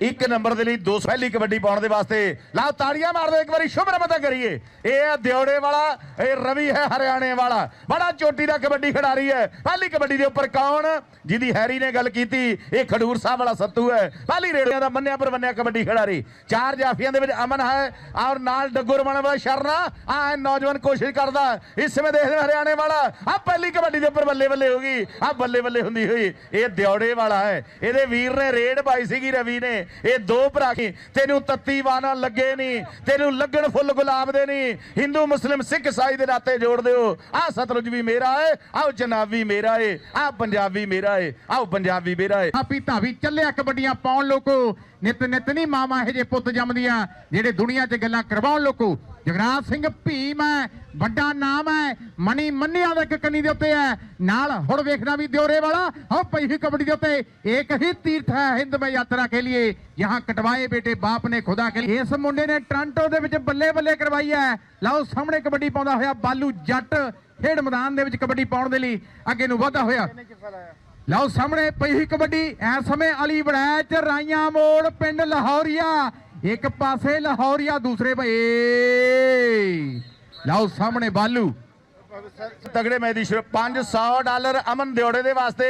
ਇੱਕ ਨੰਬਰ ਦੇ ਲਈ ਦੋ ਪਹਿਲੀ ਕਬੱਡੀ ਪਾਉਣ ਦੇ ਵਾਸਤੇ। ਲਾਓ, ਤਾੜੀਆਂ ਮਾਰ ਦਿਓ ਇੱਕ ਵਾਰੀ, ਸ਼ੁਭ ਰਮਤਾ ਕਰੀਏ। ਇਹ ਹੈ ਦਿਉੜੇ ਵਾਲਾ, ਇਹ ਰਵੀ ਹੈ ਹਰਿਆਣੇ ਵਾਲਾ। ਬੜਾ ਚੋਟੀ ਦਾ ਕਬੱਡੀ ਖਿਡਾਰੀ ਹੈ। ਪਹਿਲੀ ਕਬੱਡੀ ਦੇ ਉੱਪਰ ਕੌਣ? ਜਿਹਦੀ ਹੈਰੀ ਨੇ ਗੱਲ ਕੀਤੀ, ਇਹ ਖਡੂਰ ਸਾਹਿਬ ਵਾਲਾ ਸੱਤੂ ਹੈ। ਪਹਿਲੀ ਰੇੜਿਆਂ ਦਾ ਮੰਨਿਆ ਪਰ ਮੰਨਿਆ ਕਬੱਡੀ ਖਿਡਾਰੀ। ਚਾਰ ਜਾਫੀਆਂ ਦੇ ਵਿੱਚ ਅਮਨ ਹੈ ਔਰ ਨਾਲ ਡੱਗੂ ਰਮਣ ਵਾਲਾ ਸ਼ਰਨਾ। ਆ ਨੌਜਵਾਨ ਕੋਸ਼ਿਸ਼ ਕਰਦਾ। ਇਸ ਸਮੇਂ ਦੇਖਦੇ ਹਾਂ ਹਰਿਆਣੇ ਵਾਲਾ। ਆ, ਪਹਿਲੀ ਕਬੱਡੀ ਦੇ ਉੱਪਰ ਬੱਲੇ ਬੱਲੇ ਹੋ ਗਈ। ਆ, ਬੱਲੇ ਬੱਲੇ ਹੁੰਦੀ ਹੋਈ। ਇਹ ਦਿਉੜੇ ਵਾਲਾ ਹੈ। ਇਹਦੇ ਵੀਰ ਨੇ ਰੇਡ ਪਾਈ ਸੀਗੀ ਰਵੀ ਨੇ। ਇਹ ਦੋ ਭਰਾ ਕੀ? ਤੈਨੂੰ ਤੱਤੀ ਵਾਣਾ ਲੱਗੇ ਨਹੀਂ, ਤੈਨੂੰ ਲੱਗਣ ਫੁੱਲ ਗੁਲਾਬ ਦੇ ਨਹੀਂ। ਹਿੰਦੂ, ਮੁਸਲਿਮ, ਸਿੱਖ, ਈਸਾਈ ਦੇ ਨਾਤੇ ਜੋੜ ਦਿਓ। ਆ ਸਤਲੁਜ ਵੀ ਮੇਰਾ ਏ ਆਓ ਜਨਾਬੀ ਮੇਰਾ ਏ ਆ ਪੰਜਾਬੀ ਮੇਰਾ ਏ ਆਓ ਪੰਜਾਬੀ ਮੇਰਾ ਏ। ਆਪੀ ਧਾਵੀ ਚੱਲਿਆ ਕਬੱਡੀਆਂ ਪਾਉਣ ਲੋਕੋ। ਨਿਤ ਨਿਤ ਨਹੀਂ ਇਹ ਜੇ ਪੁੱਤ ਜੰਮਦੀਆਂ, ਜਿਹੜੇ ਦੁਨੀਆ 'ਚ ਗੱਲਾਂ ਕਰਵਾਉਣ ਲੋਕੋ। ਜਗਰਾਜ ਸਿੰਘ ਭੀਮ ਹੈ, ਵੱਡਾ ਨਾਮ ਹੈ, ਮਣੀ ਮੰਨਿਆ ਦਾ ਇੱਕ ਕੰਨੀ ਦੇ ਉੱਤੇ ਹੈ। ਨਾਲ ਹੁਣ ਵੇਖਣਾ ਵੀ ਦਿਉਰੇ ਵਾਲਾ ਹੋ ਪਈ ਹੋਈ ਕਬੱਡੀ ਦੇ ਉੱਤੇ। ਇੱਕ ਹੀ ਤੀਰਥ ਹੈ ਹਿੰਦ ਮੈਂ ਯਾਤਰਾ ਕੇ ਲਈ ਯਹਾਂ ਕਟਵਾਏ ਬੇਟੇ ਬਾਪ ਨੇ ਖੁਦਾ ਕੇ ਇਸ ਮੁੰਡੇ ਨੇ ਟ੍ਰਾਂਟੋ ਦੇ ਵਿੱਚ ਬੱਲੇ ਬੱਲੇ ਕਰਵਾਈ ਹੈ। ਲਓ ਸਾਹਮਣੇ ਕਬੱਡੀ ਪਾਉਂਦਾ ਹੋਇਆ ਬਾਲੂ ਜੱਟ, ਖੇਡ ਮੈਦਾਨ ਦੇ ਵਿੱਚ ਕਬੱਡੀ ਪਾਉਣ ਦੇ ਲਈ ਅੱਗੇ ਨੂੰ ਵਧਦਾ ਹੋਇਆ। ਲਓ ਸਾਹਮਣੇ ਪਈ ਹੋਈ ਕਬੱਡੀ। ਇਸ ਸਮੇਂ ਅਲੀ ਬੜੈਚ ਰਾਈਆਂ ਮੋੜ ਪਿੰਡ ਲਾਹੌਰੀਆ। ਇੱਕ ਪਾਸੇ ਲਾਹੌਰੀਆ, ਦੂਸਰੇ ਭਏ ਲਓ ਸਾਹਮਣੇ ਬਾਲੂ। ਤਗੜੇ ਮੈਚ ਦੀ ਸ਼ੁਰੂ 500 ਡਾਲਰ ਅਮਨ ਦਿਓੜੇ ਦੇ ਵਾਸਤੇ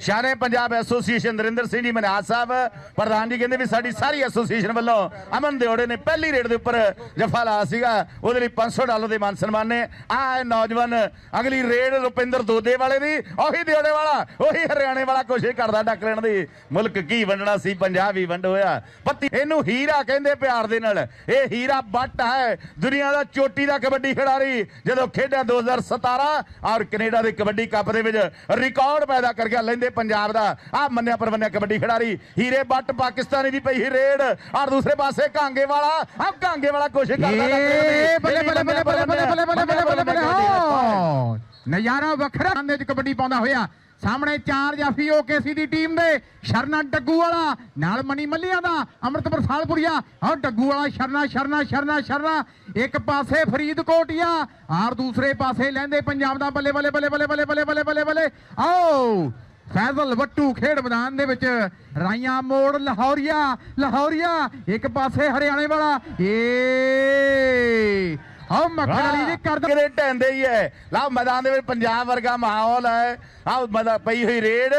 ਸ਼ਾਨੇ ਪੰਜਾਬ ਐਸੋਸੀਏਸ਼ਨ ਨਰਿੰਦਰ ਸਿੰਘ ਜੀ ਮਨਹਾਸ ਸਾਹਿਬ, ਪ੍ਰਧਾਨ ਜੀ ਕਹਿੰਦੇ ਵੀ ਸਾਡੀ ਸਾਰੀ ਐਸੋਸੀਏਸ਼ਨ ਵੱਲੋਂ ਅਮਨ ਦਿਓੜੇ ਨੇ ਪਹਿਲੀ ਰੇਡ ਦੇ ਉੱਪਰ ਜਫਾ ਲਾਇਆ ਸੀਗਾ। ਉਹਦੇ ਲਈ 500 ਡਾਲਰ ਦੇ ਮਾਨ ਸਨਮਾਨ ਨੇ। ਆ ਨੌਜਵਾਨ, ਅਗਲੀ ਰੇਡ ਰੁਪਿੰਦਰ ਦੋਦੇ ਵਾਲੇ ਦੀ, ਉਹੀ ਦਿਓੜੇ ਵਾਲਾ, ਉਹੀ ਹਰਿਆਣੇ ਵਾਲਾ ਕੋਸ਼ਿਸ਼ ਕਰਦਾ ਡੱਕ ਲੈਣ ਦੀ। ਮੁਲਕ ਕੀ ਵੰਡਣਾ ਸੀ, ਪੰਜਾਬ ਹੀ ਵੰਡ ਹੋਇਆ। ਪੱਤੀ ਇਹਨੂੰ ਹੀਰਾ ਕਹਿੰਦੇ ਪਿਆਰ ਦੇ ਨਾਲ। ਇਹ ਹੀਰਾ ਬੱਟ ਹੈ। ਦੁਨੀਆ ਦਾ ਚੋਟੀ ਦਾ ਕਬੱਡੀ ਖਿਡਾਰੀ, ਜਦੋਂ ਖੇਡਿਆ 2017 ਔਰ ਕੈਨੇਡਾ ਦੇ ਕਬੱਡੀ ਕੱਪ ਦੇ ਵਿੱਚ ਰਿਕਾਰਡ ਪੈਦਾ ਕਰ ਗਿਆ। ਲੈਂਦੇ ਪੰਜਾਬ ਦਾ ਆ ਮੰਨਿਆ ਪਰਵੰਨਿਆ ਕਬੱਡੀ ਖਿਡਾਰੀ ਹੀਰੇ ਬੱਟ ਪਾਕਿਸਤਾਨੀ ਦੀ ਪਈ ਰੇਡ ਔਰ ਦੂਸਰੇ ਪਾਸੇ ਕਾਂਗੇ ਵਾਲਾ ਆ ਕਾਂਗੇ ਵਾਲਾ ਕੋਸ਼ਿਸ਼ ਕਰਦਾ ਦੀ। ਏ ਬੱਲੇ ਬੱਲੇ ਬੱਲੇ ਬੱਲੇ ਬੱਲੇ ਬੱਲੇ ਬੱਲੇ ਬੱਲੇ ਬੱਲੇ ਬੱਲੇ ਹਾਂ ਨਜ਼ਾਰਾ ਵੱਖਰਾ ਦੇ ਵਿੱਚ ਕਬੱਡੀ ਪਾਉਂਦਾ ਹੋਇਆ ਸਾਹਮਣੇ ਚਾਰ ਜਾਫੀ ਓਕੇਸੀ ਦੀ ਟੀਮ ਦੇ ਸ਼ਰਨਾ ਡੱਗੂ ਵਾਲਾ ਨਾਲ ਮਣੀ ਮੱਲੀਆਂ ਦਾ ਅੰਮ੍ਰਿਤਪੁਰ ਸਾਲਪੁਰੀਆ ਹਾਂ ਡੱਗੂ ਵਾਲਾ ਸ਼ਰਨਾ ਸ਼ਰਨਾ ਸ਼ਰਨਾ ਸ਼ਰਨਾ ਇੱਕ ਪਾਸੇ ਫਰੀਦਕੋਟੀਆ ਔਰ ਦੂਸਰੇ ਪਾਸੇ ਲੈਂਦੇ ਪੰਜਾਬ ਦਾ ਬੱਲੇ ਬੱਲੇ ਬੱਲੇ ਬੱਲੇ ਬੱਲੇ ਬੱਲੇ ਬੱਲੇ ਬੱਲੇ ਬੱਲੇ ਆਓ ਫੈਜ਼ਲ ਵੱਟੂ ਖੇਡ ਮੈਦਾਨ ਦੇ ਵਿੱਚ ਰਾਈਆਂ ਮੋੜ ਲਾਹੌਰੀਆ ਲਾਹੌਰੀਆ ਇੱਕ ਪਾਸੇ ਹਰਿਆਣੇ ਵਾਲਾ ਏ ਹਾਂ ਮੱਖਣ ਵਾਲੀ ਜੀ ਕਰ ਕਿਤੇ ਢੈਂਦੇ ਹੀ ਹੈ ਲਓ ਮੈਦਾਨ ਦੇ ਵਿੱਚ ਪੰਜਾਬ ਵਰਗਾ ਮਾਹੌਲ ਹੈ ਆਹ ਮਦਾ ਪਈ ਹੋਈ ਰੇਡ।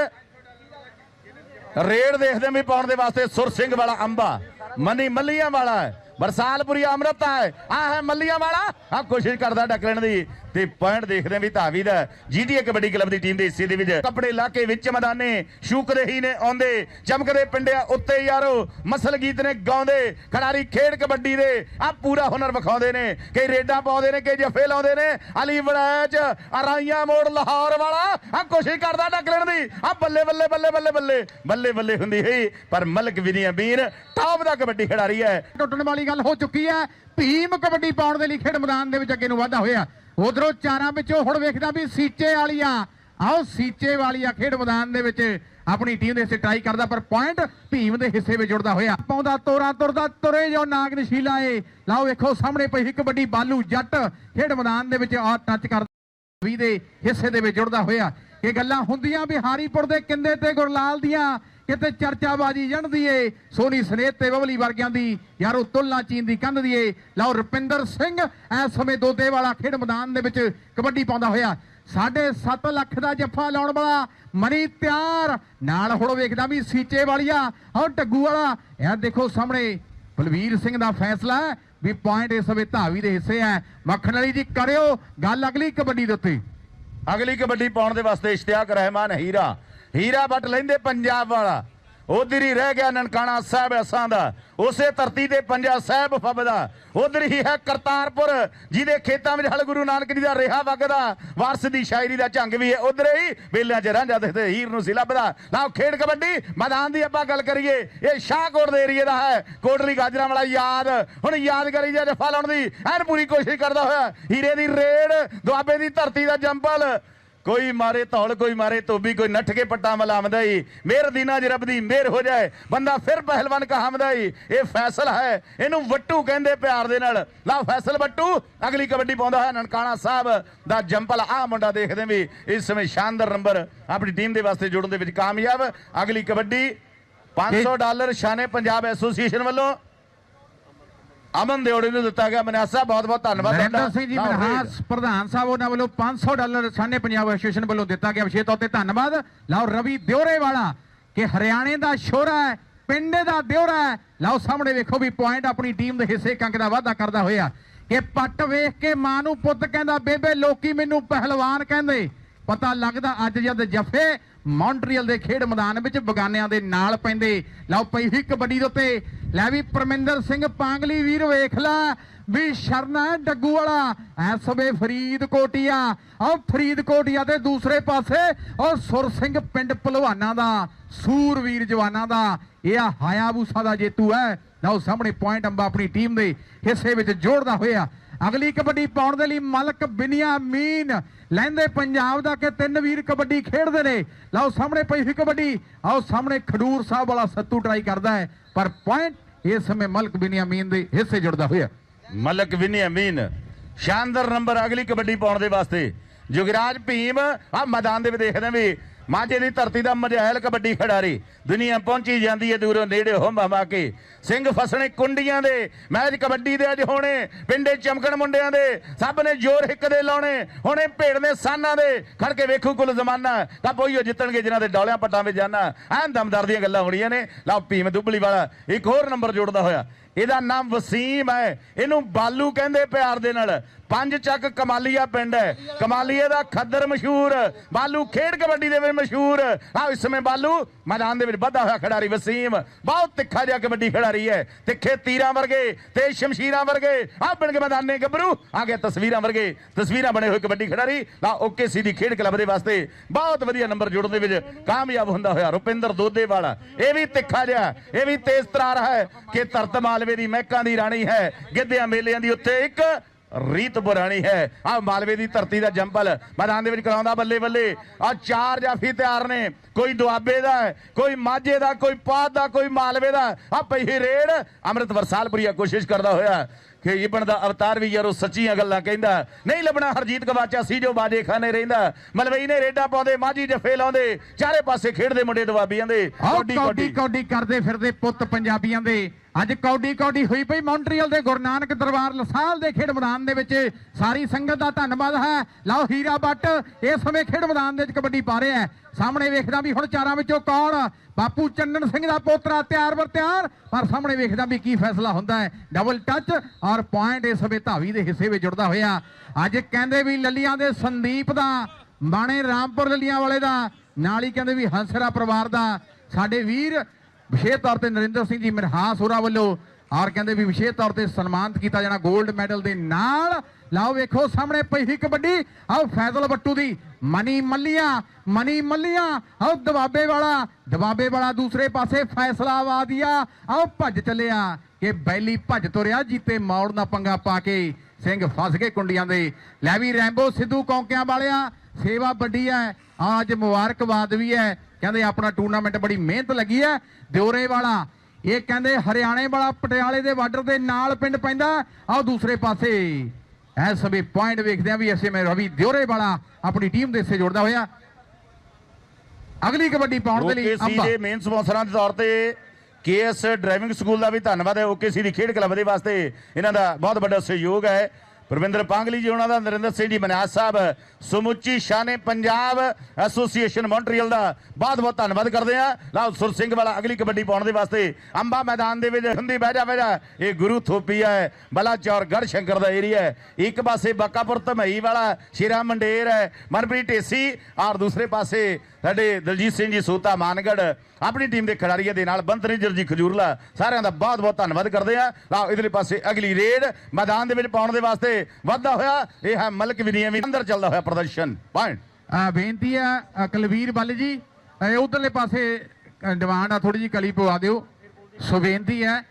ਰੇਡ ਦੇਖਦੇ ਵੀ ਪਾਉਣ ਦੇ ਵਾਸਤੇ ਸੁਰ ਸਿੰਘ ਵਾਲਾ ਅੰਬਾ। ਮਨੀ ਮੱਲੀਆਂ ਵਾਲਾ ਬਰਸਾਲਪੁਰੀ ਅਮਰਤਾ ਹੈ ਆ ਹੈ ਮੱਲੀਆਂ ਵਾਲਾ। ਆ ਕੋਸ਼ਿਸ਼ ਕਰਦਾ ਡੱਕਣ ਦੀ। ਤੇ ਪੁਆਇੰਟ ਦੇਖਦੇ ਵੀ ਧਾਵੀ ਦਾ ਜੀਟੀਏ ਕਬੱਡੀ ਕਲੱਬ ਦੀ ਟੀਮ ਦੇ ਹਿੱਸੇ ਦੇ ਵਿੱਚ ਕੱਪੜੇ ਇਲਾਕੇ ਵਿੱਚ ਮੈਦਾਨੇ ਸ਼ੂਕਦੇ ਹੀ ਨੇ, ਆਉਂਦੇ, ਚਮਕਦੇ ਪਿੰਡਿਆਂ ਉੱਤੇ ਯਾਰੋ, ਮਸਲ ਗੀਤ ਨੇ ਗਾਉਂਦੇ, ਖਿਡਾਰੀ ਖੇਡ ਕਬੱਡੀ ਦੇ ਆ ਪੂਰਾ ਹੁਨਰ ਵਿਖਾਉਂਦੇ ਨੇ ਕਈ ਰੇਡਾਂ ਪਾਉਂਦੇ ਨੇ ਕਈ ਜਫੇ ਲਾਉਂਦੇ ਨੇ, ਅਲੀ ਵੜੈਚ ਅਰਾਈਆਂ ਮੋੜ ਲਾਹੌਰ ਵਾਲਾ ਆ ਕੋਸ਼ਿਸ਼ ਕਰਦਾ ਡੱਕਣ ਦੀ ਆ ਬੱਲੇ ਬੱਲੇ ਬੱਲੇ ਬੱਲੇ ਬੱਲੇ ਬੱਲੇ ਬੱਲੇ ਹੁੰਦੀ ਹੈ ਪਰ ਮਲਕ ਵੀ ਨਹੀਂ ਅਮੀਰ ਟੌਪ ਦਾ ਕਬੱਡੀ ਖਿਡਾਰੀ ਹੈ। ਟੁੱਟਣ ਵਾਲੀ ਗੱਲ ਹੋ ਚੁੱਕੀ ਹੈ, ਭੀਮ ਕਬੱਡੀ ਪਾਉਣ ਦੇ ਲਈ ਖੇਡ ਮੈਦਾਨ ਦੇ ਵਿੱਚ ਅੱਗੇ ਨੂੰ ਵਾਧਾ ਹੋਇਆ। ਉਧਰੋਂ ਚਾਰਾਂ ਵਿੱਚੋਂ ਹੁਣ ਵੇਖਦਾ ਵੀ ਸੀਚੇ ਵਾਲੀਆਂ। ਆਓ, ਸੀਚੇ ਵਾਲੀਆ ਖੇਡ ਮੈਦਾਨ ਦੇ ਵਿੱਚ ਆਪਣੀ ਟੀਮ ਦੇ ਹਿੱਸੇ ਟਰਾਈ ਕਰਦਾ, ਪਰ ਪੁਆਇੰਟ ਭੀਮ ਦੇ ਹਿੱਸੇ ਵਿੱਚ ਜੁੜਦਾ ਹੋਇਆ। ਪਾਉਂਦਾ, ਤੋਰਾ, ਤੁਰਦਾ, ਤੁਰੇ ਜੋ ਨਾਗ ਨਸ਼ੀਲਾ ਏ। ਲਓ ਵੇਖੋ, ਸਾਹਮਣੇ ਪਈ ਇੱਕ ਵੱਡੀ ਬਾਲੂ ਜੱਟ ਖੇਡ ਮੈਦਾਨ ਦੇ ਵਿੱਚ ਆ ਟੱਚ ਕਰਦਾ। ਵੀ ਦੇ ਹਿੱਸੇ ਦੇ ਵਿੱਚ ਜੁੜਦਾ ਹੋਇਆ। ਇਹ ਗੱਲਾਂ ਹੁੰਦੀਆਂ ਬਿਹਾਰੀਪੁਰ ਦੇ ਕਿੰਦੇ ਤੇ ਗੁਰਲਾਲ ਦੀਆਂ। ਕਿਤੇ ਚਰਚਾਬਾਜੀ ਜਣਦੀ ਏ ਸੋਨੀ ਸਨੇਤ ਤੇ ਬਬਲੀ ਵਰਗਿਆਂ ਦੀ, ਯਾਰੋ ਤੁਲਨਾ ਚੀਨ ਦੀ ਕੰਧ ਦੀ ਏ ਲਓ ਰੁਪਿੰਦਰ ਸਿੰਘ ਇਸ ਸਮੇਂ ਦੋਦੇ ਵਾਲਾ ਖੇਡ ਮੈਦਾਨ ਦੇ ਵਿੱਚ ਕਬੱਡੀ ਪਾਉਂਦਾ ਹੋਇਆ। ਸਾਢੇ 7 ਲੱਖ ਦਾ ਜੱਫਾ ਲਾਉਣ ਵਾਲਾ ਮਣੀ ਤਿਆਰ। ਨਾਲ ਹੁਣ ਵੇਖਦਾ ਵੀ ਸੀਚੇ ਵਾਲੀਆ ਹੁਣ ਟੱਗੂ ਵਾਲਾ। ਇਹ ਦੇਖੋ ਸਾਹਮਣੇ ਬਲਵੀਰ ਸਿੰਘ ਦਾ ਫੈਸਲਾ ਵੀ ਪੁਆਇੰਟ ਇਸ ਸਮੇਂ ਧਾਵੀ ਦੇ ਹਿੱਸੇ ਹੈ। ਮੱਖਣ ਵਾਲੀ ਜੀ ਕਰਿਓ ਗੱਲ ਅਗਲੀ ਕਬੱਡੀ ਦੇ ਉੱਤੇ। ਅਗਲੀ ਕਬੱਡੀ ਪਾਉਣ ਦੇ ਵਾਸਤੇ ਇਸ਼ਤਿਆਕ ਰਹਿਮਾਨ ਹੀਰਾ। ਹੀਰਾ ਵੱਟ ਲੈਂਦੇ ਪੰਜਾਬ ਵਾਲਾ। ਉਧਰ ਹੀ ਰਹਿ ਗਿਆ ਨਨਕਾਣਾ ਸਾਹਿਬ ਅਸਾਂ ਦਾ। ਉਸੇ ਧਰਤੀ ਤੇ ਪੰਜਾ ਸਾਹਿਬ ਫੱਬਦਾ। ਉਧਰ ਹੀ ਹੈ ਕਰਤਾਰਪੁਰ, ਜਿਹਦੇ ਖੇਤਾਂ ਵਿੱਚ ਹਲ ਗੁਰੂ ਨਾਨਕ ਜੀ ਦਾ ਰਿਹਾ ਵਗਦਾ। ਵਾਰਸ ਦੀ ਸ਼ਾਇਰੀ ਦਾ ਝੰਗ ਵੀ ਹੈ। ਉਧਰ ਹੀ ਬੇਲਿਆਂ 'ਚ ਰਾਂਝਾ ਦੇਖਦੇ ਹੀਰ ਨੂੰ ਸੀ ਲੱਭਦਾ ਲਓ ਖੇਡ ਕਬੱਡੀ, ਮੈਦਾਨ ਦੀ ਆਪਾਂ ਗੱਲ ਕਰੀਏ। ਇਹ ਸ਼ਾਹਕੋਟ ਦੇ ਏਰੀਏ ਦਾ ਹੈ। ਕੋਟਲੀ ਗਾਜਰਾਂ ਵਾਲਾ ਯਾਦ। ਹੁਣ ਯਾਦ ਕਰੀ ਜਾ ਜਫਾ ਲਾਉਣ ਦੀ। ਐਨ ਪੂਰੀ ਕੋਸ਼ਿਸ਼ ਕਰਦਾ ਹੋਇਆ। ਹੀਰੇ ਦੀ ਰੇੜ ਦੁਆਬੇ ਦੀ ਧਰਤੀ ਦਾ ਜੰਪਲ ਕੋਈ ਮਾਰੇ ਧੌਲ, ਕੋਈ ਮਾਰੇ ਧੋਬੀ, ਕੋਈ ਨੱਠ ਕੇ ਪੱਟਾਂ ਮਲਾਮਦਾ ਈ ਮੇਰ ਦੀਨਾ ਜ ਰੱਬ ਦੀ ਮਿਹਰ ਹੋ ਜਾਏ, ਬੰਦਾ ਫਿਰ ਪਹਿਲਵਾਨ ਕਹਾਮਦਾ ਈ ਇਹ ਫੈਸਲ ਹੈ। ਇਹਨੂੰ ਵੱਟੂ ਕਹਿੰਦੇ ਪਿਆਰ ਦੇ ਨਾਲ। ਲਾ ਫੈਸਲ ਵੱਟੂ। ਅਗਲੀ ਕਬੱਡੀ ਪਾਉਂਦਾ ਹੈ ਨਨਕਾਣਾ ਸਾਹਿਬ ਦਾ ਜੰਪਲ। ਆ ਮੁੰਡਾ ਦੇਖਦੇ ਵੀ ਇਸ ਸਮੇਂ ਸ਼ਾਨਦਾਰ ਨੰਬਰ ਆਪਣੀ ਟੀਮ ਦੇ ਵਾਸਤੇ ਜੋੜਨ ਦੇ ਵਿੱਚ ਕਾਮਯਾਬ। ਅਗਲੀ ਕਬੱਡੀ 500 ਡਾਲਰ ਸ਼ਾਨੇ ਪੰਜਾਬ ਐਸੋਸੀਏਸ਼ਨ ਵੱਲੋਂ ਅਮਨ ਦਿਓੜੀ ਨੂੰ ਦਿੱਤਾ ਗਿਆ। ਮਨਾਸਾ ਬਹੁਤ ਬਹੁਤ ਧੰਨਵਾਦ ਨਰਿੰਦਰ ਸਿੰਘ ਜੀ ਮਨਹਾਸ ਪ੍ਰਧਾਨ ਸਾਹਿਬ ਉਹਨਾਂ ਵੱਲੋਂ 500 ਡਾਲਰ ਸਾਨੇ ਪੰਜਾਬ ਐਸੋਸੀਏਸ਼ਨ ਵੱਲੋਂ ਦਿੱਤਾ ਗਿਆ। ਵਿਸ਼ੇਸ਼ ਤੌਰ ਤੇ ਧੰਨਵਾਦ। ਲਓ ਰਵੀ ਦਿਉਰੇ ਵਾਲਾ ਕਿ ਹਰਿਆਣੇ ਦਾ ਸ਼ੋਰਾ ਹੈ ਪਿੰਡੇ ਦਾ ਦਿਉਰਾ ਹੈ। ਲਓ ਸਾਹਮਣੇ ਵੇਖੋ ਵੀ ਪੁਆਇੰਟ ਆਪਣੀ ਟੀਮ ਦੇ ਹਿੱਸੇ ਕੰਕ ਦਾ ਵਾਅਦਾ ਕਰਦਾ ਹੋਇਆ। ਕਿ ਪੱਟ ਵੇਖ ਕੇ ਮਾਂ ਨੂੰ ਪੁੱਤ ਕਹਿੰਦਾ ਬੇਬੇ ਲੋਕੀ ਮੈਨੂੰ ਪਹਿਲਵਾਨ ਕਹਿੰਦੇ। ਪਤਾ ਲੱਗਦਾ ਅੱਜ ਜਦ ਜਫੇ ਮੌਂਟਰੀਅਲ ਦੇ ਖੇਡ ਮੈਦਾਨ ਵਿੱਚ ਬਗਾਨਿਆਂ ਦੇ ਨਾਲ ਪੈਂਦੇ। ਲਓ ਪਈ ਸੀ ਕਬੱਡੀ ਦੇ ਉੱਤੇ। ਲੈ ਵੀ ਪਰਮਿੰਦਰ ਸਿੰਘ ਪਾਂਗਲੀ, ਵੀਰ ਵੇਖ ਲੈ, ਵੀ ਸ਼ਰਨਾ ਡੱਗੂ ਵਾਲਾ। ਐਸ ਵੇ ਫਰੀਦਕੋਟੀਆ। ਉਹ ਫਰੀਦਕੋਟੀਆ ਦੇ ਦੂਸਰੇ ਪਾਸੇ, ਉਹ ਸੁਰ ਸਿੰਘ ਪਿੰਡ ਭਲਵਾਨਾਂ ਦਾ ਸੂਰਵੀਰ ਜਵਾਨਾਂ ਦਾ। ਇਹ ਆ ਹਾਇਆਬੂਸਾ ਦਾ ਜੇਤੂ ਹੈ। ਲਓ ਸਾਹਮਣੇ ਪੁਆਇੰਟ ਅੰਬਾ ਆਪਣੀ ਟੀਮ ਦੇ ਹਿੱਸੇ ਵਿੱਚ ਜੋੜਦਾ ਹੋਇਆ। ਅਗਲੀ ਕਬੱਡੀ ਪਾਉਣ ਦੇ ਲਈ ਮਲਕ ਬਿਨੀਆ ਲੈਂਦੇ ਪੰਜਾਬ ਦਾ ਕਿ ਤਿੰਨ ਵੀਰ ਕਬੱਡੀ ਖੇਡਦੇ ਨੇ। ਲਓ ਸਾਹਮਣੇ ਪਈ ਹੋਈ ਕਬੱਡੀ, ਆਓ ਸਾਹਮਣੇ ਖਡੂਰ ਸਾਹਿਬ ਵਾਲਾ ਸੱਤੂ ਟਰਾਈ ਕਰਦਾ ਹੈ, ਪਰ ਪੁਆਇੰਟ ਇਸ ਸਮੇਂ ਮਲਕ ਬਿਨੀਆ ਮੀਨ ਦੇ ਹਿੱਸੇ ਜੁੜਦਾ ਹੋਇਆ। ਮਲਕ ਵਿਨੀ ਅਮੀਨ ਸ਼ਾਨਦਾਰ ਨੰਬਰ ਅਗਲੀ ਕਬੱਡੀ ਪਾਉਣ ਦੇ ਵਾਸਤੇ। ਜੁਗਰਾਜ ਭੀਮ ਆ ਮੈਦਾਨ ਦੇ ਵਿੱਚ ਦੇਖਦੇ ਵੀ ਮਾਝੇ ਦੀ ਧਰਤੀ ਦਾ ਮਜਹਿਲ ਕਬੱਡੀ ਖਿਡਾਰੀ। ਦੁਨੀਆ ਪਹੁੰਚੀ ਜਾਂਦੀ ਹੈ ਦੂਰੋਂ ਨੇੜੇ ਹੁੰਮਾ ਮਾ ਕੇ। ਸਿੰਘ ਫਸਣੇ ਕੁੰਡੀਆਂ ਦੇ, ਮੈਚ ਕਬੱਡੀ ਦੇ ਅੱਜ ਹੋਣੇ। ਪਿੰਡੇ ਚਮਕਣ ਮੁੰਡਿਆਂ ਦੇ, ਸਭ ਨੇ ਜ਼ੋਰ ਹਿੱਕ ਦੇ ਲਾਉਣੇ। ਹੁਣੇ ਭੇੜ ਨੇ ਸਾਨਾਂ ਦੇ, ਖੜ ਕੇ ਵੇਖੂ ਕੁੱਲ ਜ਼ਮਾਨਾ। ਤਾਂ ਪੋਈਓ ਜਿੱਤਣਗੇ ਜਿਨ੍ਹਾਂ ਦੇ ਡੌਲਿਆਂ ਪੱਟਾਂ ਵਿੱਚ ਜਾਣਾ ਐਨ ਦਮਦਾਰ ਦੀਆਂ ਗੱਲਾਂ ਹੋਣੀਆਂ ਨੇ। ਲਓ ਭੀਮ ਦੁੱਬਲੀ ਵਾਲਾ, ਇੱਕ ਹੋਰ ਨੰਬਰ ਜੋੜਦਾ ਹੋਇਆ। ਇਹਦਾ ਨਾਮ ਵਸੀਮ ਹੈ। ਇਹਨੂੰ ਬਾਲੂ ਕਹਿੰਦੇ ਪਿਆਰ ਦੇ ਨਾਲ। ਪੰਜ ਚੱਕ ਕਮਾਲੀਆ ਪਿੰਡ ਹੈ। ਕਮਾਲੀਏ ਦਾ ਖੱਦਰ ਮਸ਼ਹੂਰ, ਬਾਲੂ ਖੇਡ ਕਬੱਡੀ ਦੇ ਵਿੱਚ ਮਸ਼ਹੂਰ। ਆ ਇਸ ਸਮੇਂ ਬਾਲੂ ਮੈਦਾਨ ਦੇ ਵਿੱਚ ਵੱਧਾ ਹੋਇਆ ਖਿਡਾਰੀ ਵਸੀਮ, ਬਹੁਤ ਤਿੱਖਾ ਜਿਹਾ ਕਬੱਡੀ ਖਿਡਾਰੀ ਹੈ। ਤਿੱਖੇ ਤੀਰਾਂ ਵਰਗੇ ਤੇ ਸ਼ਮਸ਼ੀਰਾਂ ਵਰਗੇ। ਆ ਬਿੰਗ ਮੈਦਾਨੇ ਗੱਭਰੂ, ਆ ਗਿਆ ਤਸਵੀਰਾਂ ਵਰਗੇ। ਤਸਵੀਰਾਂ ਬਣੇ ਹੋਏ ਕਬੱਡੀ ਖਿਡਾਰੀ। ਲਾ ਓਕੇ ਸੀ ਦੀ ਖੇਡ ਕਲੱਬ ਦੇ ਵਾਸਤੇ ਬਹੁਤ ਵਧੀਆ ਨੰਬਰ ਜੋੜਨ ਦੇ ਵਿੱਚ ਕਾਮਯਾਬ ਹੁੰਦਾ ਹੋਇਆ ਰੁਪਿੰਦਰ ਦੋਦੇ ਵਾਲਾ ਇਹ ਵੀ ਤਿੱਖਾ ਜਿਹਾ, ਇਹ ਵੀ ਤੇਜ਼ ਤਰਾਰ ਹੈ ਕਿ ਧਰਤ ਮਾਲਵੇ ਦੀ ਮਹਿਕਾਂ ਦੀ ਰਾਣੀ ਹੈ। ਗਿੱਧਿਆਂ ਮੇਲਿਆਂ ਦੀ ਉੱਤੇ ਇੱਕ ਰੀਤ ਪੁਰਾਣੀ ਹੈ। ਆ ਮਾਲਵੇ ਦੀ ਧਰਤੀ ਦਾ ਜੰਪਲ ਮੈਦਾਨ ਦੇ ਵਿੱਚ ਕਰਾਉਂਦਾ ਬੱਲੇ ਬੱਲੇ। ਆ ਚਾਰ ਜਾਫੀ ਤਿਆਰ ਨੇ। ਕੋਈ ਦੁਆਬੇ ਦਾ ਕੋਈ ਮਾਝੇ ਦਾ ਕੋਈ ਪਾਦ ਦਾ ਕੋਈ ਮਾਲਵੇ ਦਾ। ਆ ਪਈ ਰੇਡ। ਅੰਮ੍ਰਿਤ ਵਰਸਾਲਪੁਰੀਆ ਕੋਸ਼ਿਸ਼ ਕਰਦਾ ਹੋਇਆ ਕਿ ਇਬਨ ਦਾ ਅਵਤਾਰ ਵੀ ਯਾਰੋ ਸੱਚੀਆਂ ਗੱਲਾਂ ਕਹਿੰਦਾ ਨਹੀਂ ਲੱਭਣਾ ਹਰਜੀਤ ਗਵਾਚਾ ਸੀ ਜੋ ਬਾਜੇ ਖਾਨੇ ਰਹਿੰਦਾ ਮਲਵਈ ਨੇ ਰੇਡਾ ਪਾਉਂਦੇ ਮਾਝੀ ਜਫੇ ਲਾਉਂਦੇ। ਚਾਰੇ ਪਾਸੇ ਖੇਡਦੇ ਮੁੰਡੇ ਦੁਆਬੀਆਂ ਦੇ। ਕੌਡੀ ਕੌਡੀ ਕਰਦੇ ਫਿਰਦੇ ਪੁੱਤ ਪੰਜਾਬੀਆਂ ਦੇ। ਅੱਜ ਕੌਡੀ ਕੌਡੀ ਹੋਈ ਪਈ ਮੌਂਟਰੀਅਲ ਦੇ ਗੁਰੂ ਨਾਨਕ ਦਰਬਾਰ ਲਸਾਲ ਦੇ ਖੇਡ ਮੈਦਾਨ ਦੇ ਵਿੱਚ ਸਾਰੀ ਸੰਗਤ ਦਾ ਧੰਨਵਾਦ ਹੈ। ਲਓ ਹੀਰਾ ਬੱਟ, ਇਸ ਸਮੇਂ ਖੇਡ ਮੈਦਾਨ ਦੇ ਵਿੱਚ ਕਬੱਡੀ ਪਾ ਰਿਹਾ ਹੈ। ਸਾਹਮਣੇ ਵੇਖਦਾ ਵੀ ਹੁਣ ਚਾਰਾਂ ਵਿੱਚੋਂ ਕੌਣ? ਬਾਪੂ ਚੰਨਨ ਸਿੰਘ ਦਾ ਪੋਤਰਾ ਤਿਆਰ ਬਰ ਤਿਆਰ, ਪਰ ਸਾਹਮਣੇ ਵੇਖਦਾ ਵੀ ਕੀ ਫੈਸਲਾ ਹੁੰਦਾ ਹੈ। ਡਬਲ ਟੱਚ ਔਰ ਪੁਆਇੰਟ ਇਸ ਸਮੇਂ ਧਾਵੀ ਦੇ ਹਿੱਸੇ ਵਿੱਚ ਜੁੜਦਾ ਹੋਇਆ। ਅੱਜ ਕਹਿੰਦੇ ਵੀ ਲੱਲੀਆਂ ਦੇ ਸੰਦੀਪ ਦਾ, ਬਾਣੇ ਰਾਮਪੁਰ ਲੱਲੀਆਂ ਵਾਲੇ ਦਾ, ਨਾਲ ਹੀ ਕਹਿੰਦੇ ਵੀ ਹੰਸਰਾ ਪਰਿਵਾਰ ਦਾ। ਸਾਡੇ ਵੀਰ ਵਿਸ਼ੇਸ਼ ਤੌਰ ਤੇ ਨਰਿੰਦਰ ਸਿੰਘ ਜੀ ਮਿਰਹਾਸ ਹੋਰਾਂ ਵੱਲੋਂ ਔਰ ਕਹਿੰਦੇ ਵੀ ਵਿਸ਼ੇਸ਼ ਤੌਰ ਤੇ ਸਨਮਾਨਿਤ ਕੀਤਾ ਜਾਣਾ 골ਡ ਮੈਡਲ ਦੇ ਨਾਲ। ਲਾਓ ਵੇਖੋ ਸਾਹਮਣੇ ਪਈ ਸੀ ਕਬੱਡੀ। ਆਓ ਫੈਜ਼ਲ ਬੱਟੂ ਦੀ ਮਨੀ ਮੱਲੀਆਂ ਮਨੀ ਮੱਲੀਆਂ। ਆਓ ਦਬਾਬੇ ਵਾਲਾ ਦਬਾਬੇ ਵਾਲਾ ਦੂਸਰੇ ਪਾਸੇ ਫੈਸਲਾਵਾਦੀਆ। ਆਓ ਭੱਜ ਚੱਲਿਆ ਕਿ ਬੈਲੀ ਭੱਜ ਤੁਰਿਆ, ਜੀਤੇ ਮੌੜ ਨਾ ਪੰਗਾ ਪਾ ਕੇ ਸਿੰਘ ਫਸ ਗਏ ਕੁੰਡੀਆਂ ਦੇ। ਲੈ ਵੀ ਰੈਂਬੋ ਸਿੱਧੂ ਕੌਂਕਿਆਂ ਵਾਲਿਆਂ ਸੇਵਾ ਵੱਡੀ ਹੈ ਅੱਜ ਮੁਬਾਰਕਬਾਦ ਵੀ ਹੈ। ਕਹਿੰਦੇ ਆਪਣਾ ਟੂਰਨਾਮੈਂਟ ਬੜੀ ਮਿਹਨਤ ਲੱਗੀ ਹੈ। ਦਿਉਰੇ ਵਾਲਾ ਇਹ ਕਹਿੰਦੇ ਹਰਿਆਣੇ ਵਾਲਾ ਪਟਿਆਲੇ ਦੇ ਬਾਰਡਰ ਦੇ ਨਾਲ ਪਿੰਡ ਪੈਂਦਾ। ਆਹ ਦੂਸਰੇ ਪਾਸੇ ਐ ਸਭੇ ਪੁਆਇੰਟ ਵੇਖਦੇ ਆ ਵੀ ਐਸੇ ਮੈਂ ਰਵੀ ਦਿਉਰੇ ਵਾਲਾ ਆਪਣੀ ਟੀਮ ਦੇ ਹਿੱਸੇ ਜੋੜਦਾ ਹੋਇਆ। ਅਗਲੀ ਕਬੱਡੀ ਪਾਉਣ ਦੇ ਲਈ ਅੰਬਾ। ਦੇ ਮੇਨ ਸਪਾਂਸਰਾਂ ਦੇ ਤੌਰ ਤੇ ਕੇਐਸ ਡਰਾਈਵਿੰਗ ਸਕੂਲ ਦਾ ਵੀ ਧੰਨਵਾਦ ਹੈ। ਓਕੇਸੀ ਦੀ ਖੇਡ ਕਲੱਬ ਦੇ ਵਾਸਤੇ ਇਹਨਾਂ ਦਾ ਬਹੁਤ ਵੱਡਾ ਸਹਿਯੋਗ ਹੈ। ਪਰਵਿੰਦਰ ਪਾਂਗਲੀ ਜੀ, ਉਹਨਾਂ ਦਾ ਨਰਿੰਦਰ ਸਿੰਘ ਜੀ ਮਨਿਆਸ ਸਾਹਿਬ, ਸਮੁੱਚੀ ਸ਼ਾਨੇ ਪੰਜਾਬ ਐਸੋਸੀਏਸ਼ਨ ਮੌਂਟਰੀਅਲ ਦਾ ਬਹੁਤ ਬਹੁਤ ਧੰਨਵਾਦ ਕਰਦੇ ਆ ਲਓ, ਸੁਰ ਸਿੰਘ ਵਾਲਾ ਅਗਲੀ ਕਬੱਡੀ ਪਾਉਣ ਦੇ ਵਾਸਤੇ ਅੰਬਾ ਮੈਦਾਨ ਦੇ ਵਿੱਚ ਹੁੰਦੀ ਬਹਿ ਜਾ ਬਹਿ ਜਾ। ਇਹ ਗੁਰੂ ਥੋਪੀਆ ਹੈ, ਬਲਾਚੌਰ ਗੜ ਸ਼ੰਕਰ ਦਾ ਏਰੀਆ ਹੈ। ਇੱਕ ਪਾਸੇ ਬੱਕਾਪੁਰ ਧਮਈ ਵਾਲਾ, ਸ਼ੇਰਾ ਮੰਡੇਰ ਹੈ। ਮਨਪ੍ਰੀਤ ਢੇਸੀ, ਔਰ ਦੂਸਰੇ ਪਾਸੇ ਸਾਡੇ ਦਲਜੀਤ ਸਿੰਘ ਜੀ ਸੋਤਾ ਮਾਨਗੜ ਆਪਣੀ ਟੀਮ ਦੇ ਖਿਡਾਰੀਆਂ ਦੇ ਨਾਲ ਬੰਤਨੇਜਰ ਜੀ ਖਜੂਰਲਾ ਸਾਰਿਆਂ ਦਾ ਬਹੁਤ ਬਹੁਤ ਧੰਨਵਾਦ ਕਰਦੇ ਆ। ਲਓ ਇਧਰਲੇ ਪਾਸੇ ਅਗਲੀ ਰੇਡ ਮੈਦਾਨ ਦੇ ਵਿੱਚ ਪਾਉਣ ਦੇ ਵਾਸਤੇ ਵੱਧਦਾ ਹੋਇਆ। ਇਹ ਹੈ ਮਲਕ ਵਿਨੀਆ ਵੀ ਅੰਦਰ ਚੱਲਦਾ ਹੋਇਆ ਪ੍ਰਦਰਸ਼ਨ। ਪੁਆਇੰਟ ਆ ਬੇਨਤੀ ਆ ਅ, ਕੁਲਵੀਰ ਬੱਲ ਜੀ ਉਧਰਲੇ ਪਾਸੇ ਡਿਮਾਂਡ ਆ ਥੋੜੀ ਜੀ ਕਲੀ ਪਵਾ ਦਿਓ। ਸੋ ਬੇਨਤੀ ਹੈ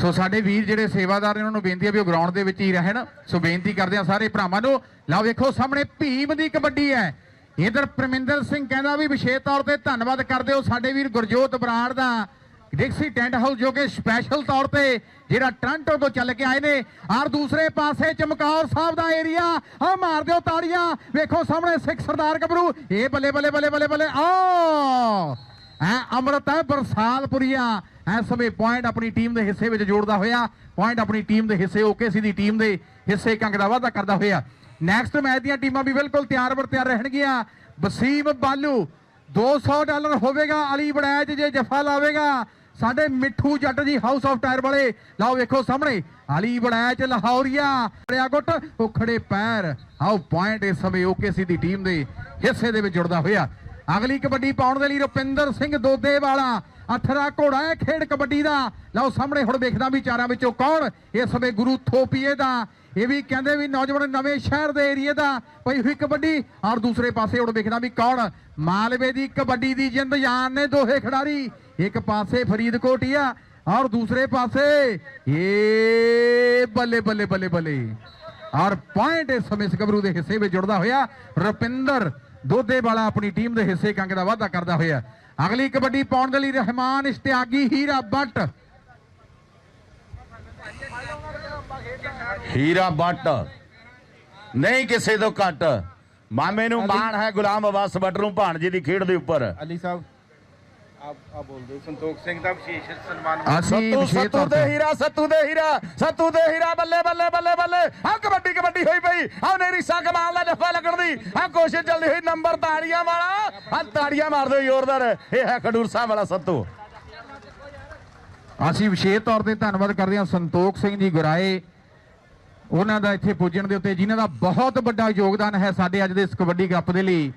ਸੋ ਸਾਡੇ ਵੀਰ ਜਿਹੜੇ ਸੇਵਾਦਾਰ ਨੇ ਉਹਨਾਂ ਨੂੰ ਬੇਨਤੀ ਹੈ ਵੀ ਉਹ ਗਰਾਊਂਡ ਦੇ ਵਿੱਚ ਹੀ ਰਹਿਣ। ਸੋ ਬੇਨਤੀ ਕਰਦੇ ਆ ਸਾਰੇ ਭਰਾਵਾਂ ਨੂੰ। ਲਓ ਵੇਖੋ ਸਾਹਮਣੇ ਭੀਮ ਦੀ ਕਬੱਡੀ ਹੈ। ਇਧਰ ਪ੍ਰਮਿੰਦਰ ਸਿੰਘ ਕਹਿੰਦਾ ਵੀ ਵਿਸ਼ੇਸ਼ ਤੌਰ ਤੇ ਧੰਨਵਾਦ ਕਰਦੇ ਹੋ ਸਾਡੇ ਵੀਰ ਗੁਰਜੋਤ ਬਰਾੜ ਦਾ ਡਿਕਸੀ ਟੈਂਟ ਹਾਊਸ ਜੋ ਕਿ ਸਪੈਸ਼ਲ ਤੌਰ ਤੇ ਜਿਹੜਾ ਟ੍ਰਾਂਟੋ ਤੋਂ ਚੱਲ ਕੇ ਆਏ ਨੇ। ਔਰ ਦੂਸਰੇ ਪਾਸੇ ਚਮਕੌਰ ਸਾਹਿਬ ਦਾ ਏਰੀਆ ਆ ਮਾਰ ਦਿਓ ਤਾੜੀਆਂ। ਵੇਖੋ ਸਾਹਮਣੇ ਸਿੱਖ ਸਰਦਾਰ ਗੱਭਰੂ, ਇਹ ਬੱਲੇ ਬੱਲੇ ਬੱਲੇ ਬੱਲੇ ਬੱਲੇ, ਆ! ਐ ਅੰਮ੍ਰਿਤ ਹੈ ਬਰਸਾਲਪੁਰੀਆ ਇਸ ਸਮੇਂ ਪੁਆਇੰਟ ਆਪਣੀ ਟੀਮ ਦੇ ਹਿੱਸੇ ਵਿੱਚ ਜੋੜਦਾ ਹੋਇਆ। ਪੁਆਇੰਟ ਆਪਣੀ ਟੀਮ ਦੇ ਹਿੱਸੇ ਓਕੇ ਸੀ ਦੀ ਟੀਮ ਦੇ ਹਿੱਸੇ ਕੰਗ ਦਾ ਵਾਅਦਾ ਕਰਦਾ ਹੋਇਆ। ਨੈਕਸਟ ਮੈਚ ਦੀਆਂ ਟੀਮਾਂ ਵੀ ਬਿਲਕੁਲ ਤਿਆਰ ਬਰ ਤਿਆਰ ਰਹਿਣਗੀਆਂ। ਵਸੀਮ ਬਾਲੂ 200 ਡਾਲਰ ਹੋਵੇਗਾ ਅਲੀ ਬੜੈਚ ਜੇ ਜਫਾ ਲਾਵੇਗਾ। ਸਾਡੇ ਮਿੱਠੂ ਜੱਟ ਜੀ ਹਾਊਸ ਆਫ ਟਾਇਰ ਵਾਲੇ, ਲਓ ਵੇਖੋ ਸਾਹਮਣੇ, ਅਲੀ ਬੜੈਚ ਲਾਹੌਰੀਆ ਰਿਆ ਗੁੱਟ, ਉਖੜੇ ਪੈਰ। ਆਓ ਪੁਆਇੰਟ ਇਸ ਸਮੇਂ ਓਕੇਸੀ ਦੀ ਟੀਮ ਦੇ ਹਿੱਸੇ ਦੇ ਵਿੱਚ ਜੁੜਦਾ ਹੋਇਆ। ਅਗਲੀ ਕਬੱਡੀ ਪਾਉਣ ਦੇ ਲਈ ਰੁਪਿੰਦਰ ਸਿੰਘ ਦੋਦੇ ਵਾਲਾ ਅਥਰਾ ਘੋੜਾ ਹੈ ਖੇਡ ਕਬੱਡੀ ਦਾ। ਲਓ ਸਾਹਮਣੇ ਹੁਣ ਵੇਖਦਾ ਵੀ ਚਾਰਾਂ ਵਿੱਚੋਂ ਕੌਣ ਇਸ ਸਮੇਂ ਗੁਰੂ ਥੋਪੀਏ ਦਾ। ਇਹ ਵੀ ਕਹਿੰਦੇ ਵੀ ਨੌਜਵਾਨ ਨਵੇਂ ਸ਼ਹਿਰ ਦੇ ਏਰੀਏ ਦਾ ਪਈ ਹੋਈ ਕਬੱਡੀ। ਔਰ ਦੂਸਰੇ ਪਾਸੇ ਹੁਣ ਵੇਖਦਾ ਵੀ ਕੌਣ? ਮਾਲਵੇ ਦੀ ਕਬੱਡੀ ਦੀ ਜਿੰਦ ਜਾਨ ਨੇ ਦੋਹੇ ਖਿਡਾਰੀ। ਇੱਕ ਪਾਸੇ ਫਰੀਦਕੋਟ ਆ, ਔਰ ਦੂਸਰੇ ਪਾਸੇ ਏ ਬੱਲੇ ਬੱਲੇ ਬੱਲੇ ਬੱਲੇ। ਔਰ ਪੁਆਇੰਟ ਇਸ ਸਮੇਂ ਸਕਬਰੂ ਦੇ ਹਿੱਸੇ ਵਿੱਚ ਜੁੜਦਾ ਹੋਇਆ ਰੁਪਿੰਦਰ ਦੋਦੇ ਵਾਲਾ ਆਪਣੀ ਟੀਮ ਦੇ ਹਿੱਸੇ ਕੰਗ ਦਾ ਵਾਅਦਾ ਕਰਦਾ ਹੋਇਆ ਅਗਲੀ ਕਬੱਡੀ ਪਾਉਣ ਦੇ ਲਈ ਰਹਿਮਾਨ ਇਸ਼ਤਿਆਗੀ ਹੀਰਾ ਬੱਟ। ਹੀਰਾ ਬੱਟ। ਨਹੀਂ ਕਿਸੇ ਤੋਂ ਘੱਟ। ਮਾਮੇ ਨੂੰ ਮਾਣ ਹੈ ਗੁਲਾਮ ਅਬਾਸ ਬੱਟ ਨੂੰ ਭਾਣਜੇ ਦੀ ਖੇਡ ਦੇ ਉੱਪਰ। ਅਲੀ ਸਾਹਿਬ ਆਪ ਆਪ ਬੋਲ ਦਿਓ ਸੰਤੋਖ ਸਿੰਘ ਦਾ ਵਿਸ਼ੇਸ਼ ਸਨਮਾਨ ਅਸੀਂ ਸੱਤੂ ਵਿਸ਼ੇਸ਼ ਸੱਤੂ ਤੌਰ ਦੇ ਤੇ ਹੀਰਾ ਸੱਤੂ ਦੇ ਹੀਰਾ ਸੱਤੂ ਦੇ ਹੀਰਾ ਬੱਲੇ ਬੱਲੇ ਬੱਲੇ ਬੱਲੇ। ਆ ਕਬੱਡੀ ਕਬੱਡੀ ਹੋਈ ਪਈ। ਆ ਨੇਰੀ ਸਾ ਕਮਾਲ ਦਾ ਜੱਫਾ ਲੱਗਣ ਦੀ। ਆ ਕੋਸ਼ਿਸ਼ ਚੱਲਦੀ ਹੋਈ ਨੰਬਰ ਤਾੜੀਆਂ ਵਾਲਾ। ਆ ਤਾੜੀਆਂ ਮਾਰ ਦਿਓ ਜ਼ੋਰਦਾਰ। ਇਹ ਹੈ ਖਡੂਰ ਸਾਹਿਬ ਵਾਲਾ ਸੱਤੂ। ਅਸੀਂ ਵਿਸ਼ੇਸ਼ ਤੌਰ ਤੇ ਧੰਨਵਾਦ ਕਰਦੇ ਹਾਂ ਸੰਤੋਖ ਸਿੰਘ ਜੀ ਗੁਰਾਏ। ਉਹਨਾਂ ਦਾ ਇੱਥੇ ਪੁੱਜਣ ਦੇ ਉੱਤੇ ਜਿਨ੍ਹਾਂ ਦਾ ਬਹੁਤ ਵੱਡਾ ਯੋਗਦਾਨ ਹੈ ਸਾਡੇ ਅੱਜ ਦੇ ਇਸ ਕਬੱਡੀ ਕੱਪ ਦੇ ਲਈ।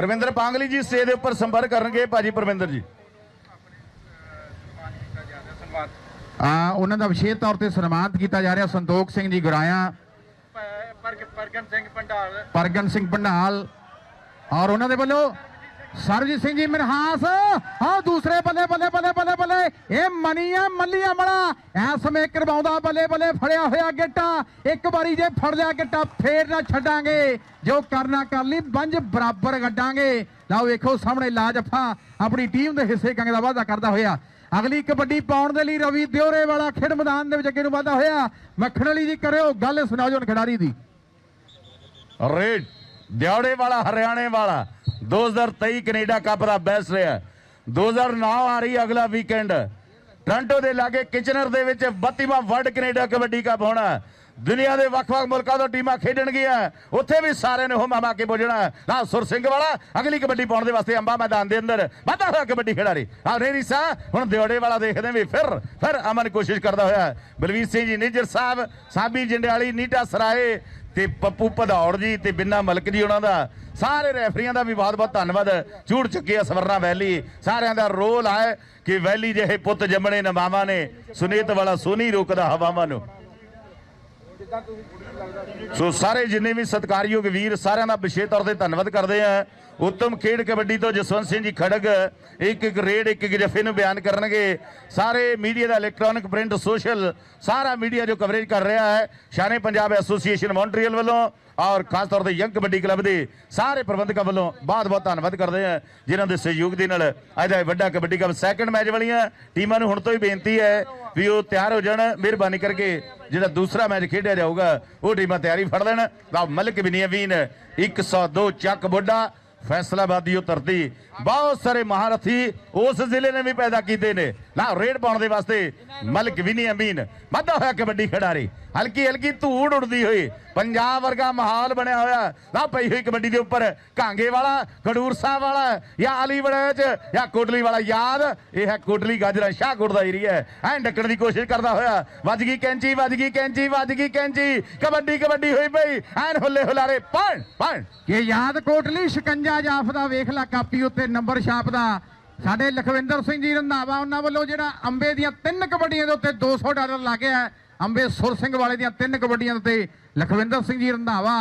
ਪਰਵਿੰਦਰ ਪਾਂਗਲੀ ਜੀ ਸਟੇਜ ਦੇ ਉੱਪਰ ਸੰਪਰਕ ਕਰਨਗੇ ਭਾਜੀ ਪਰਵਿੰਦਰ ਜੀ। ਆ ਉਹਨਾਂ ਦਾ ਵਿਸ਼ੇਸ਼ ਤੌਰ ਤੇ ਸਨਮਾਨਿਤ ਕੀਤਾ ਜਾ ਰਿਹਾ ਸੰਤੋਖ ਸਿੰਘ ਜੀ ਗੁਰਾਇਆ। ਪਰਗ ਪਰਗਨ ਸਿੰਘ ਭੰਡਾਰ ਪਰਗਨ ਸਿੰਘ ਪੰਡਾਲ। ਔਰ ਉਹਨਾਂ ਦੇ ਵੱਲੋਂ ਸਰਜੀਤ ਸਿੰਘ ਜੀ ਮਨਹਾਸ। ਆ ਦੂਸਰੇ ਬੱਲੇ ਬੱਲੇ ਬੱਲੇ ਬੱਲੇ ਬੱਲੇ। ਇਹ ਮਨੀ ਆ ਮੱਲੀ ਅਮਲਾ ਸਮੇਂ ਕਰਵਾਉਂਦਾ ਬੱਲੇ ਬੱਲੇ, ਫੜਿਆ ਹੋਇਆ ਗਿੱਟਾ। ਇੱਕ ਵਾਰੀ ਜੇ ਫੜ ਲਿਆ ਗਿੱਟਾ, ਫੇਰ ਨਾ ਛੱਡਾਂਗੇ। ਜੋ ਕਰਨਾ ਕਰ ਲਈ, ਬੰਜ ਬਰਾਬਰ ਗੱਡਾਂਗੇ। ਲਓ ਵੇਖੋ ਸਾਹਮਣੇ ਲਾਜਫਾ। ਆਪਣੀ ਟੀਮ ਦੇ ਹਿੱਸੇ ਕੰਗ ਦਾ ਵਾਅਦਾ ਕਰਦਾ ਹੋਇਆ। ਅਗਲੀ ਕਬੱਡੀ ਪਾਉਣ ਦੇ ਲਈ ਰਵੀ ਦਿਓਰੇ ਵਾਲਾ ਖੇਡ ਮੈਦਾਨ ਦੇ ਵਿੱਚ ਅੱਗੇ ਨੂੰ ਵਾਧਾ ਹੋਇਆ। ਮੱਖਣ ਵਾਲੀ ਜੀ ਕਰਿਓ, ਗੱਲ ਸੁਣਾਓ ਜੋਨ ਖਿਡਾਰੀ ਦੀ। ਰੇਡ ਦਿਹਾੜੇ ਵਾਲਾ ਹਰਿਆਣੇ ਵਾਲਾ 2023 ਕੈਨੇਡਾ ਕੱਪ ਦਾ ਬੈਸਟ ਰਿਹਾ। 2009 ਆ ਰਹੀ ਅਗਲਾ ਵੀਕਐਂਡ ਟ੍ਰਾਂਟੋ ਦੇ ਲਾਗੇ ਕਿਚਨਰ ਦੇ ਵਿੱਚ 32ਵਾਂ ਵਰਲਡ ਕੈਨੇਡਾ ਕਬੱਡੀ ਕੱਪ ਹੋਣਾ। ਦੁਨੀਆ ਦੇ ਵੱਖ-ਵੱਖ ਮੁਲਕਾਂ ਤੋਂ ਟੀਮਾਂ ਖੇਡਣਗੀਆਂ ਉੱਥੇ ਵੀ ਸਾਰਿਆਂ ਨੇ ਹੁਮਾ ਮਾ ਕੇ ਪੁੱਜਣਾ ਨਾ ਸੁਰ ਸਿੰਘ ਵਾਲਾ, ਅਗਲੀ ਕਬੱਡੀ ਪਾਉਣ ਦੇ ਵਾਸਤੇ ਅੰਬਾ ਮੈਦਾਨ ਦੇ ਅੰਦਰ ਵਾਧਾ ਹੋਇਆ ਕਬੱਡੀ ਖਿਡਾਰੀ। ਆ ਰੇਰੀ ਸਾ ਹੁਣ ਦਿਓੜੇ ਵਾਲਾ ਦੇਖਦੇ ਵੀ ਫਿਰ ਫਿਰ ਅਮਨ ਕੋਸ਼ਿਸ਼ ਕਰਦਾ ਹੋਇਆ। ਬਲਵੀਰ ਸਿੰਘ ਜੀ, ਨਿੱਜਰ ਸਾਹਿਬ, ਸਾਬੀ ਜੰਡਿਆਲੀ, ਨੀਟਾ ਸਰਾਏ ਤੇ ਪੱਪੂ ਭਦੌੜ ਜੀ ਤੇ ਬਿੰਨਾ ਮਲਕ ਜੀ, ਉਹਨਾਂ ਦਾ ਸਾਰੇ ਰੈਫਰੀਆਂ ਦਾ ਵੀ ਬਹੁਤ ਬਹੁਤ ਧੰਨਵਾਦ। ਝੂੜ ਚੁੱਕੇ ਆ ਸਵਰਨਾ ਵੈਲੀ। ਸਾਰਿਆਂ ਦਾ ਰੋਲ ਹੈ ਕਿ ਵੈਲੀ ਜਿਹੇ ਪੁੱਤ ਜੰਮਣੇ ਨਮਾਵਾਂ ਨੇ, ਸੁਨੀਤ ਵਾਲਾ ਸੋਨੀ ਰੋਕਦਾ ਹਵਾਵਾਂ ਨੂੰ। ਸੋ ਸਾਰੇ ਜਿੰਨੇ ਵੀ ਸਤਿਕਾਰਯੋਗ ਵੀਰ, ਸਾਰਿਆਂ ਦਾ ਵਿਸ਼ੇਸ਼ ਤੌਰ ਤੇ ਧੰਨਵਾਦ ਕਰਦੇ ਆ। ਉੱਤਮ ਖੇਡ ਕਬੱਡੀ ਤੋਂ ਜਸਵੰਤ ਸਿੰਘ ਜੀ ਖੜਗ ਇੱਕ ਇੱਕ ਰੇਡ ਇੱਕ ਇੱਕ ਜਫੇ ਨੂੰ ਬਿਆਨ ਕਰਨਗੇ ਸਾਰੇ ਮੀਡੀਆ ਦਾ ਇਲੈਕਟ੍ਰੋਨਿਕ ਪ੍ਰਿੰਟ ਸੋਸ਼ਲ ਸਾਰਾ ਮੀਡੀਆ ਜੋ ਕਵਰੇਜ ਕਰ ਰਿਹਾ ਹੈ ਸ਼ਾਨੇ ਪੰਜਾਬ ਐਸੋਸੀਏਸ਼ਨ ਮੌਂਟਰੀਅਲ ਵੱਲੋਂ ਔਰ ਖਾਸ ਤੌਰ ਤੇ ਯੰਗ ਕਬੱਡੀ ਕਲੱਬ ਦੇ ਸਾਰੇ ਪ੍ਰਬੰਧਕਾਂ ਵੱਲੋਂ ਬਹੁਤ ਬਹੁਤ ਧੰਨਵਾਦ ਕਰਦੇ ਆ ਜਿਨ੍ਹਾਂ ਦੇ ਸਹਿਯੋਗ ਦੇ ਨਾਲ ਅੱਜ ਦਾ ਵੱਡਾ ਕਬੱਡੀ ਕੱਪ ਸੈਕੰਡ ਮੈਚ ਵਾਲੀਆਂ ਟੀਮਾਂ ਨੂੰ ਹੁਣ ਤੋਂ ਹੀ ਬੇਨਤੀ ਹੈ ਵੀ ਉਹ ਤਿਆਰ ਹੋ ਜਾਣ ਮਿਹਰਬਾਨੀ ਕਰਕੇ ਜਿਹੜਾ ਦੂਸਰਾ ਮੈਚ ਖੇਡਿਆ ਜਾਊਗਾ ਉਹ ਟੀਮਾਂ ਤਿਆਰੀ ਫੜ ਲੈਣ ਤਾਂ ਮਲਕ ਬਿਨੀਆਮੀਨ 102 ਚੱਕ ਬੁੱਢਾ ਫੈਸਲਾਬਾਦੀ ਉਹ ਧਰਤੀ। ਬਹੁਤ ਸਾਰੇ ਮਹਾਰਥੀ ਉਸ ਜ਼ਿਲ੍ਹੇ ਨੇ ਵੀ ਪੈਦਾ ਕੀਤੇ ਨੇ। ਨਾ, ਰੇਡ ਪਾਉਣ ਦੇ ਵਾਸਤੇ ਮਲਕ ਵਿਨੀ ਅਮੀਨ। ਵਾਧਾ ਹੋਇਆ ਕਬੱਡੀ ਖਿਡਾਰੀ। ਹਲਕੀ ਹਲਕੀ ਧੂੜ ਉੱਡਦੀ ਹੋਈ। ਪੰਜਾਬ ਵਰਗਾ ਮਾਹੌਲ ਬਣਿਆ ਹੋਇਆ। ਨਾ ਪਈ ਹੋਈ ਕਬੱਡੀ ਦੇ ਉੱਪਰ। ਕਾਂਗੇ ਵਾਲਾ, ਖਡੂਰ ਸਾਹਿਬ ਵਾਲਾ, ਜਾਂ ਅਲੀ ਵੜੈਚ ਜਾਂ ਕੋਟਲੀ ਵਾਲਾ। ਯਾਦ, ਇਹ ਹੈ ਕੋਟਲੀ ਗਾਜਰਾ, ਸ਼ਾਹਕੋਟ ਦਾ ਏਰੀਆ ਐਂ ਡੱਕਣ ਦੀ ਕੋਸ਼ਿਸ਼ ਕਰਦਾ ਹੋਇਆ। ਵੱਜ ਗਈ ਕੈਂਚੀ, ਵੱਜ ਗਈ ਕੈਂਚੀ, ਵੱਜ ਗਈ ਕੈਂਚੀ। ਕਬੱਡੀ ਕਬੱਡੀ ਹੋਈ ਪਈ। ਐਨ ਹੁੱਲੇ ਹੁਲਾਰੇ ਪਣ ਪਣ ਕਿ ਯਾਦ ਕੋਟਲੀ ਸ਼ਿਕੰਜਾ ਜਾਫਦਾ ਵੇਖ ਲਾ ਕਾਪੀ ਉੱਤੇ ਨੰਬਰ ਛਾਪਦਾ ਸਾਡੇ ਲਖਵਿੰਦਰ ਸਿੰਘ ਜੀ ਰੰਧਾਵਾ, ਉਹਨਾਂ ਵੱਲੋਂ ਜਿਹੜਾ ਅੰਬੇ ਦੀਆਂ ਤਿੰਨ ਕਬੱਡੀਆਂ ਦੇ ਉੱਤੇ 200 ਡਾਲਰ ਲੱਗਿਆ ਹੈ। ਅੰਬੇ ਸੁਰ ਸਿੰਘ ਵਾਲੇ ਦੀਆਂ ਤਿੰਨ ਕਬੱਡੀਆਂ ਦੇ ਉੱਤੇ ਲਖਵਿੰਦਰ ਸਿੰਘ ਜੀ ਰੰਧਾਵਾ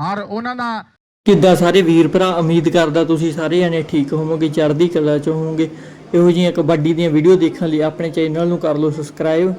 ਔਰ ਉਹਨਾਂ ਦਾ ਕਿੱਦਾਂ ਸਾਰੇ ਵੀਰ ਭਰਾ ਉਮੀਦ ਕਰਦਾ ਤੁਸੀਂ ਸਾਰੇ ਜਣੇ ਠੀਕ ਹੋਵੋਗੇ, ਚੜ੍ਹਦੀ ਕਲਾ ਚ ਹੋਵੋਗੇ। ਇਹੋ ਜਿਹੀਆਂ ਕਬੱਡੀ ਦੀਆਂ ਵੀਡੀਓ ਦੇਖਣ ਲਈ ਆਪਣੇ ਚੈਨਲ ਨੂੰ ਕਰ ਲਓ ਸਬਸਕ੍ਰਾਈਬ